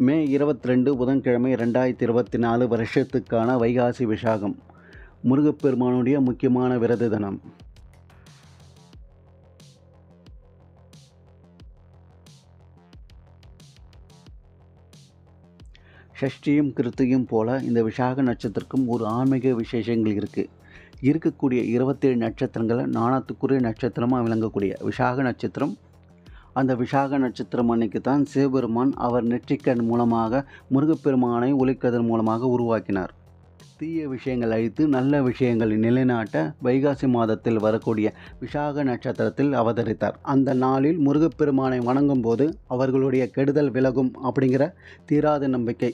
மே இருபத்தி ரெண்டு புதன்கிழமை ரெண்டாயிரத்தி இருபத்தி நாலு வருஷத்துக்கான வைகாசி விசாகம். முருகப்பெருமானுடைய முக்கியமான விரத தினம். ஷஷ்டியும் கிருத்தியும் போல இந்த விசாக நட்சத்திரக்கும் ஒரு ஆன்மீக விசேஷங்கள் இருக்குது இருக்கக்கூடிய இருபத்தேழு நட்சத்திரங்களை நாணத்துக்குரிய நட்சத்திரமாக விளங்கக்கூடிய விசாக நட்சத்திரம் அந்த விசாக நட்சத்திரம் அன்னைக்கு தான் சிவபெருமான் அவர் நெற்றிக்கண் மூலமாக முருகப்பெருமானை ஒழிக்கதன் மூலமாக உருவாக்கினார். தீய விஷயங்கள் அழித்து நல்ல விஷயங்களை நிலைநாட்ட வைகாசி மாதத்தில் வரக்கூடிய விசாக நட்சத்திரத்தில் அவதரித்தார். அந்த நாளில் முருகப்பெருமானை வணங்கும் போது அவர்களுடைய கெடுதல் விலகும் அப்படிங்கிற தீராத நம்பிக்கை